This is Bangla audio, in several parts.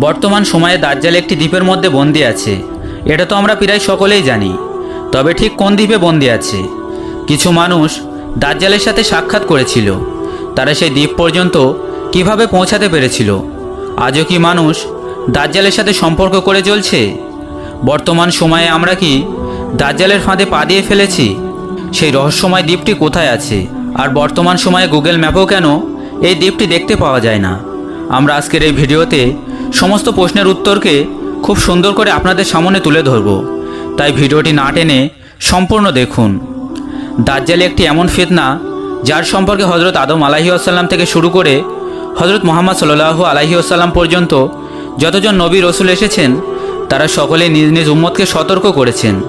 বর্তমান সময়ে দাজ্জাল একটি দ্বীপের মধ্যে বন্দি আছে। এটা তো আমরা প্রায় সকলেই জানি। তবে ঠিক কোন দ্বীপে বন্দি আছে? কিছু মানুষ দাজ্জালের সাথে সাক্ষাৎ করেছিল। তারা সেই দ্বীপ পর্যন্ত কীভাবে পৌঁছাতে পেরেছিল? আজও কি মানুষ দাজ্জালের সাথে সম্পর্ক করে চলছে? বর্তমান সময়ে আমরা কি দাজ্জালের ফাঁদে পা দিয়ে ফেলেছি? সেই রহস্যময় দ্বীপটি কোথায় আছে? আর বর্তমান সময়ে গুগল ম্যাপেও কেন এই দ্বীপটি দেখতে পাওয়া যায় না? আমরা আজকের এই ভিডিওতে সমস্ত প্রশ্নের উত্তরকে খুব সুন্দর করে আপনাদের সামনে তুলে ধরব। তাই ভিডিওটি না টেনে সম্পূর্ণ দেখুন। দাজ্জাল একটি এমন ফিতনা, যার সম্পর্কে হজরত আদম আলাহি আসাল্লাম থেকে শুরু করে হজরত মোহাম্মদ সাল্লাহু আলাহি আসাল্লাম পর্যন্ত যতজন নবী রসুল এসেছেন, তারা সকলে নিজ নিজ উম্মতকে সতর্ক করেছেন।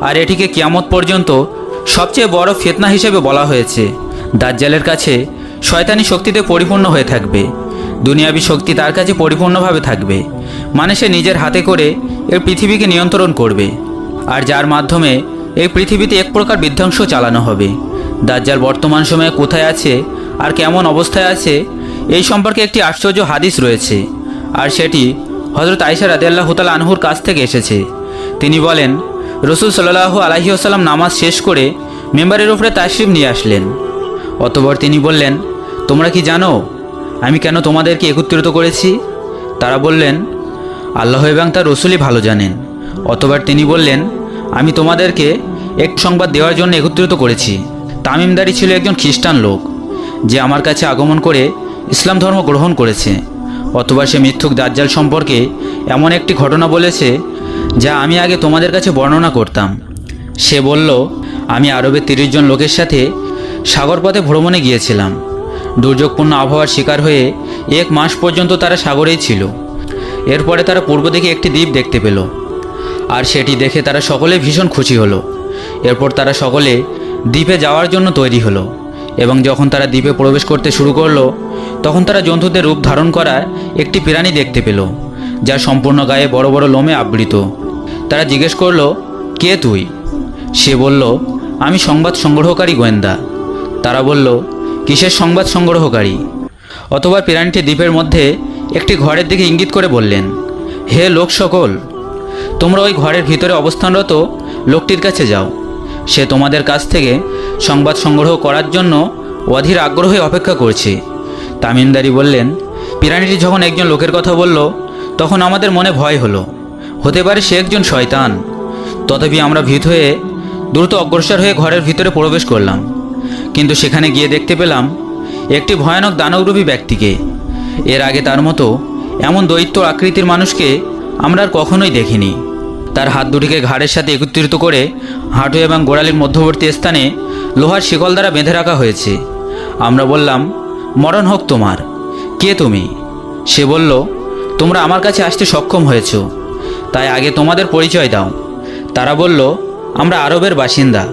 আর এটিকে কিয়ামত পর্যন্ত সবচেয়ে বড় ফিতনা হিসেবে বলা হয়েছে। দাজ্জালের কাছে শয়তানি শক্তিতে পরিপূর্ণ হয়ে থাকবে। দুনিয়াবি শক্তি তার কাছে পরিপূর্ণভাবে থাকবে মানে সে নিজের হাতে করে এর পৃথিবীকে নিয়ন্ত্রণ করবে, আর যার মাধ্যমে এই পৃথিবীতে এক প্রকার বিধ্বংস চালানো হবে। দাজ্জাল বর্তমান সময়ে কোথায় আছে আর কেমন অবস্থায় আছে, এই সম্পর্কে একটি আশ্চর্য হাদিস রয়েছে, আর সেটি হজরত আইসা রাদিয়াল্লাহ হুতাল আনহুর কাছ থেকে এসেছে। তিনি বলেন, রসুল সাল্লাহ আলাহি আসাল্লাম নামাজ শেষ করে মেম্বারের উপরে তাশরিফ নিয়ে আসলেন। অতবার তিনি বললেন, তোমরা কি জানো আমি কেন তোমাদেরকে একত্রিত করেছি? তারা বললেন, আল্লাহ এবং তার রসুলই ভালো জানেন। অতবার তিনি বললেন, আমি তোমাদেরকে এক সংবাদ দেওয়ার জন্য একত্রিত করেছি। তামিমদারি ছিল একজন খ্রিস্টান লোক, যে আমার কাছে আগমন করে ইসলাম ধর্ম গ্রহণ করেছে। অথবা সে মিথ্যুক দাজ্জাল সম্পর্কে এমন একটি ঘটনা বলেছে, যা আমি আগে তোমাদের কাছে বর্ণনা করতাম। সে বলল, আমি আরবের তিরিশ জন লোকের সাথে সাগরপথে ভ্রমণে গিয়েছিলাম। দুর্যোগপূর্ণ আবহাওয়ার শিকার হয়ে এক মাস পর্যন্ত তারা সাগরেই ছিল। এরপরে তারা পূর্ব দিকে একটি দ্বীপ দেখতে পেল। আর সেটি দেখে তারা সকলে ভীষণ খুশি হলো। এরপর তারা সকলে দ্বীপে যাওয়ার জন্য তৈরি হলো এবং যখন তারা দ্বীপে প্রবেশ করতে শুরু করল, তখন তারা জন্তুদের রূপ ধারণ করা একটি প্রাণী দেখতে পেল, যা সম্পূর্ণ গায়ে বড় বড় লোমে আবৃত। তারা জিজ্ঞেস করল, কে তুই? সে বলল, আমি সংবাদ সংগ্রহকারী গোয়েন্দা। তারা বলল কিসের সংবাদ সংগ্রহকারী? অথবা প্রাণীটি দ্বীপের মধ্যে একটি ঘরের দিকে ইঙ্গিত করে বললেন, হে লোক সকল, তোমরা ওই ঘরের ভিতরে অবস্থানরত লোকটির কাছে যাও। সে তোমাদের কাছ থেকে সংবাদ সংগ্রহ করার জন্য অধীর আগ্রহে অপেক্ষা করছে। তামিমদারি বললেন প্রাণীটি যখন একজন লোকের কথা বলল, তখন আমাদের মনে ভয় হলো। হতে পারে সে একজন শয়তান। তথাপি আমরা ভীত হয়ে দ্রুত অগ্রসর হয়ে ঘরের ভিতরে প্রবেশ করলাম। কিন্তু সেখানে গিয়ে দেখতে পেলাম, একটি ভয়ানক দানবরূপী ব্যক্তিকে। এর আগে তার মতো এমন দৈত্য আকৃতির মানুষকে আমরা আর কখনোই দেখিনি। তার হাত দুটিকে ঘাড়ের সাথে একত্রিত করে হাঁটু এবং গোড়ালির মধ্যবর্তী স্থানে লোহার শিকল দ্বারা বেঁধে রাখা হয়েছে। আমরা বললাম, মরণ হোক তোমার। কে তুমি? সে বলল, তোমরা আমার কাছে আসতে সক্ষম হয়েছ। তাই আগে তোমাদের পরিচয় দাও। তারা বলল, আমরা আরবের বাসিন্দা।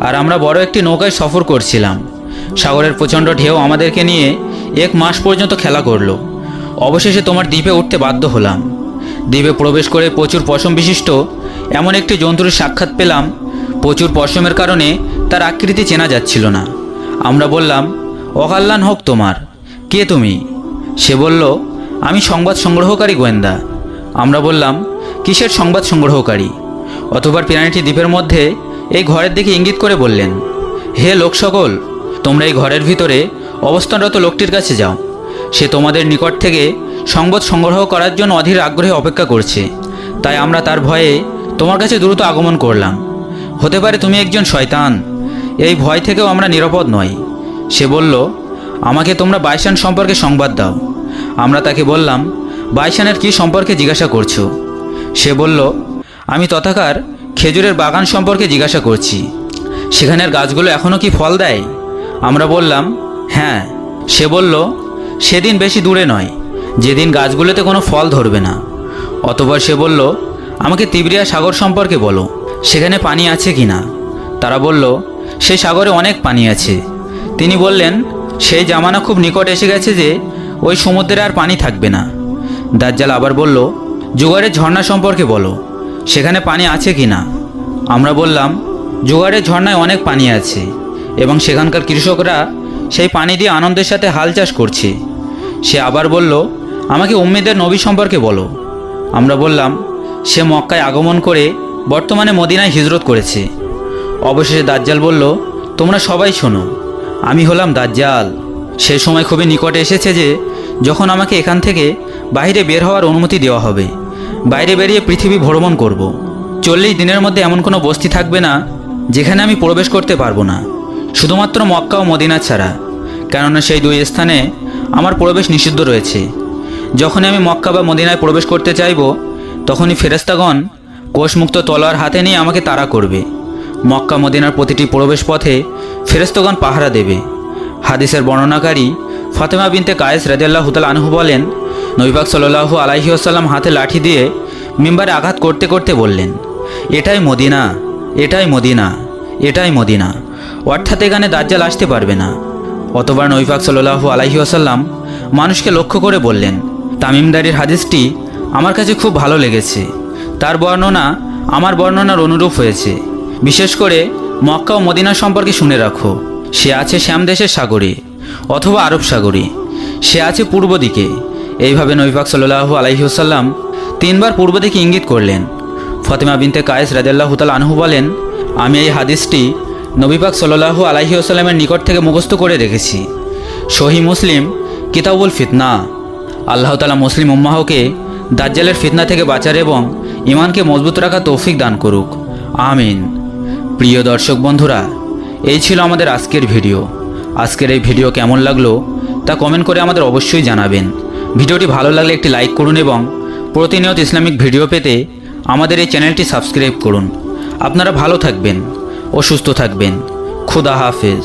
আর আমরা বড় একটি নৌকায় সফর করছিলাম। সাগরের প্রচণ্ড ঢেউ আমাদেরকে নিয়ে এক মাস পর্যন্ত খেলা করল। অবশেষে তোমার দ্বীপে উঠতে বাধ্য হলাম। দ্বীপে প্রবেশ করে প্রচুর পশম বিশিষ্ট এমন একটি জন্তুর সাক্ষাৎ পেলাম। প্রচুর পশমের কারণে তার আকৃতি চেনা যাচ্ছিল না। আমরা বললাম, অকাল্যাণ হোক তোমার। কে তুমি? সে বলল, আমি সংবাদ সংগ্রহকারী গোয়েন্দা। আমরা বললাম, কিসের সংবাদ সংগ্রহকারী? অথবা প্রাণীটি দ্বীপের মধ্যে এই ঘরের দিকে ইঙ্গিত করে বললেন, হে লোক সকল, তোমরা এই ঘরের ভিতরে অবস্থানরত লোকটির কাছে যাও। সে তোমাদের নিকট থেকে সংবাদ সংগ্রহ করার জন্য অধীর আগ্রহে অপেক্ষা করছে। তাই আমরা তার ভয়ে তোমার কাছে দ্রুত আগমন করলাম। হতে পারে তুমি একজন শয়তান। এই ভয় থেকেও আমরা নিরাপদ নই। সে বলল, আমাকে তোমরা বাইশান সম্পর্কে সংবাদ দাও। আমরা তাকে বললাম, বাইশানের কি সম্পর্কে জিজ্ঞাসা করছ? সে বলল, আমি তথাকার খেজুরের বাগান সম্পর্কে জিজ্ঞাসা করছি। সেখানের গাছগুলো এখনও কি ফল দেয়? আমরা বললাম হ্যাঁ। সে বলল, সেদিন বেশি দূরে নয়। যেদিন গাছগুলোতে কোনো ফল ধরবে না। অতবার সে বলল, আমাকে তিবরিয়া সাগর সম্পর্কে বলো, সেখানে পানি আছে কি না? তারা বলল সেই সাগরে অনেক পানি আছে। তিনি বললেন, সেই জামানা খুব নিকট এসে গেছে যে ওই সমুদ্রে আর পানি থাকবে না। দাজ্জাল আবার বলল, জোগাড়ের ঝর্ণা সম্পর্কে বলো। সেখানে পানি আছে কি না? আমরা বললাম, জোগাড়ের ঝর্ণায় অনেক পানি আছে এবং সেখানকার কৃষকরা সেই পানি দিয়ে আনন্দের সাথে হাল চাষ করছে। সে আবার বলল, আমাকে উম্মেদের নবী সম্পর্কে বলো। আমরা বললাম, সে মক্কায় আগমন করে বর্তমানে মদিনায় হিজরত করেছে। অবশেষে দাজ্জাল বলল, তোমরা সবাই শোনো, আমি হলাম দাজ্জাল। সে সময় খুবই নিকটে এসেছে যে, যখন আমাকে এখান থেকে বাইরে বের হওয়ার অনুমতি দেওয়া হবে। বাইরে বেরিয়ে পৃথিবী ভ্রমণ করব। চল্লিশ দিনের মধ্যে এমন কোনো বস্তি থাকবে না, যেখানে আমি প্রবেশ করতে পারব না। শুধুমাত্র মক্কা ও মদিনা ছাড়া। কেননা সেই দুই স্থানে আমার প্রবেশ নিষিদ্ধ রয়েছে। যখনই আমি মক্কা বা মদিনায় প্রবেশ করতে চাইব, তখনই ফেরেস্তাগণ কোষমুক্ত তলোয়ার হাতে নিয়ে আমাকে তাড়া করবে। মক্কা, মদিনার প্রতিটি প্রবেশ পথে ফেরেস্তগণ পাহারা দেবে। হাদিসের বর্ণনাকারী ফাতেমা বিনতে কায়েস রাজিয়াল্লাহ হুতাল আনহু বলেন নবিবাক সাল্লাহু আলাইহি আসাল্লাম হাতে লাঠি দিয়ে মিম্বারে আঘাত করতে করতে বললেন, এটাই মদিনা এটাই মদিনা এটাই মদিনা। অর্থাৎ এখানে দাজ্জাল আসতে পারবে না। অতবার নৈফাক সাল্লাহু আলাইহি আসাল্লাম মানুষকে লক্ষ্য করে বললেন, তামিমদারির হাদিসটি আমার কাছে খুব ভালো লেগেছে। তার বর্ণনা আমার বর্ণনার অনুরূপ হয়েছে। বিশেষ করে মক্কা ও মদিনা সম্পর্কে শুনে রাখো। সে আছে শ্যামদেশের সাগরে অথবা আরব সাগরে। সে আছে পূর্ব দিকে। এইভাবে নৈফাক সাল্লাহু আলাইসাল্লাম তিনবার পূর্ব দিকে ইঙ্গিত করলেন। ফতেমা বিনতে কায়েস রাজাল্লাহ তাল আনহু বলেন, আমি এই হাদিসটি নবীপাক সাল্লাহু আলাহি আসাল্লামের নিকট থেকে মুখস্থ করে রেখেছি। সহি মুসলিম কিতাবুল ফিতনা। আল্লাহ তালা মুসলিম উম্মাহকে দাজ্জালের ফিতনা থেকে বাঁচার এবং ইমানকে মজবুত রাখা তৌফিক দান করুক। আমিন। প্রিয় দর্শক বন্ধুরা, এই ছিল আমাদের আজকের ভিডিও। আজকের এই ভিডিও কেমন লাগল তা কমেন্ট করে আমাদের অবশ্যই জানাবেন। ভিডিওটি ভালো লাগলে একটি লাইক করুন এবং প্রতিনিয়ত ইসলামিক ভিডিও পেতে আমাদের এই চ্যানেলটি সাবস্ক্রাইব করুন। আপনারা ভালো থাকবেন ও সুস্থ থাকবেন। খুদা হাফেজ।